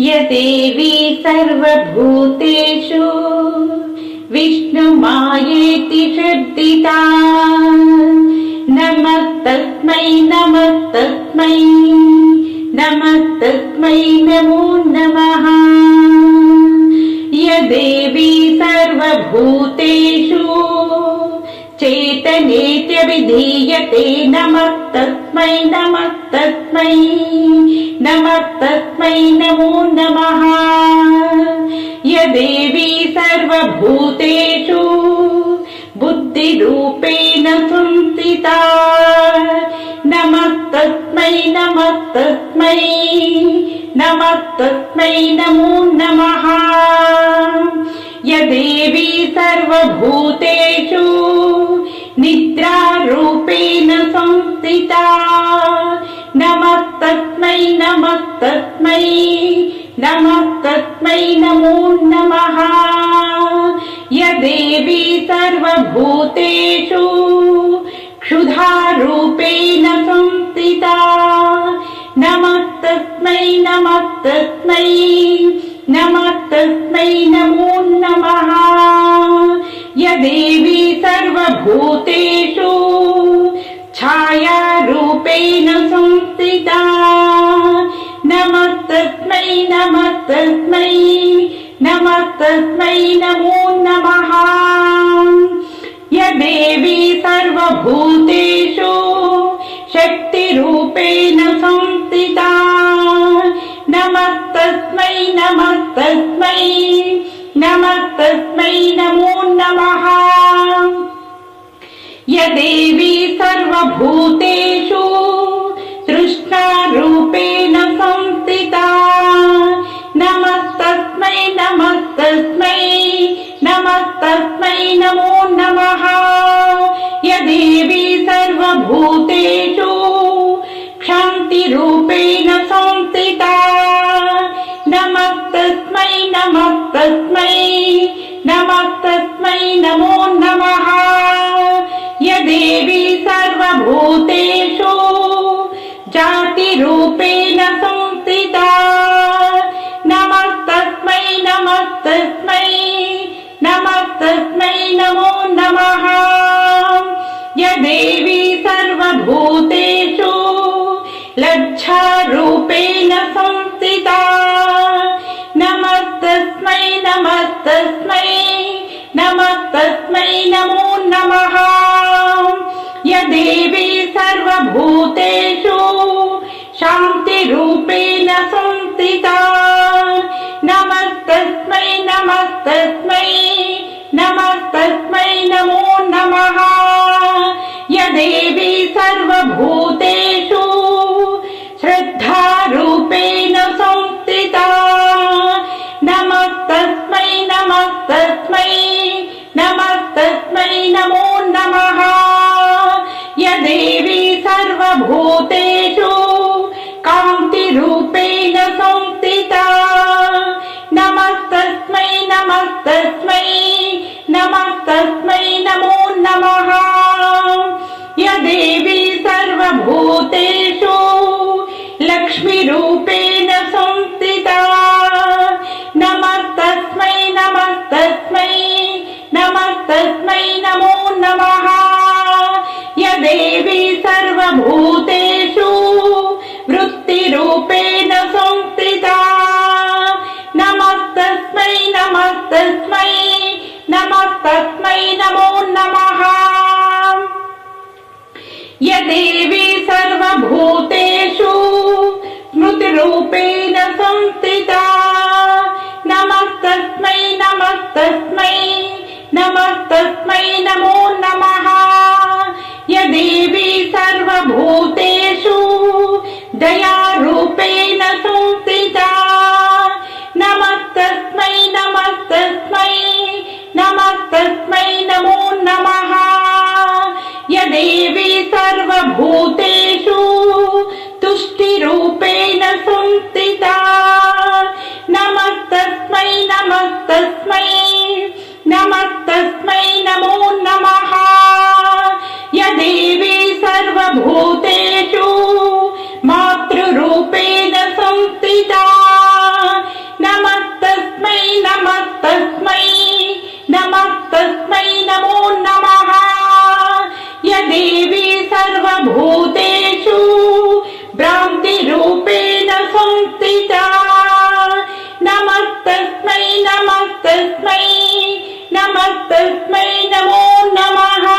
यदेवी सर्वभूतेषु विष्णुमायेति श्रद्धिता नमः तस्मै नमः तस्मै नमः तस्मै नमो। नमः यदेवी सर्वभूतेषु चेतनेत्यविधीयते नमः तस्मै नमः तस्मै नमः तस्मै बुद्धिरूपेण संस्थिता नमः तस्मै नमः तस्मै नमः तस्मै नमो। नमः यदेवी सर्वभूतेषु निद्रारूपेण संस्थिता। नमः तस्मै नमः तस्मै नमः तस्मै नमो। नमः यदेवी सर्वभूतेषु क्षुधारूपेण संस्थिता। नमः तस्मै नमः तस्मै नमः तस्मै नमो। नमः यदेवी सर्वभूतेषु छायारूपेण संस्थिता। नमः तस्मै नमः तस्मै नमः तस्मै नमो नमः। यदेवी सर्वभूतेषु शक्तिरूपेण संस्थिता। नमः तस्मै नमः नमः नमः। यदेवी सर्वभूतेषु तस्मै नमो नमः। यदेवी सर्वभूतेषु क्षान्तिरूपेण संस्थिता नमः तस्मै नमः तस्मै नमः नमो नमः। यदेवी सर्वभूतेषु जातिरूपेण संस्थिता नमः तस्मै सर्वभूतेषु लज्जारूपेण संस्थिता। नमः तस्मै नमः तस्मै नमः नमो। नमः यदेवी सर्वभूतेषु शान्तिरूपेण संस्थिता। नमः तस्मै नमः तस्मै नमः नमो यदेवी सर्वभूतेषु श्रद्धारूपेण संस्थिता। नमः तस्मै नमः तस्मै नमः नमो यदेवी सर्वभूतेषु कान्तिरूपेण नमः तस्मै नमो नमः। यदेवी सर्वभूतेषु स्मृतिरूपेण संस्थिता, नमः तस्मै नमः तस्मै नमः तस्मै नमो नमः। यदेवी सर्वभूतेषु दयारूपेण संस्थिता तस्मै नमः तस्मै नमः तस्मै नमो नमः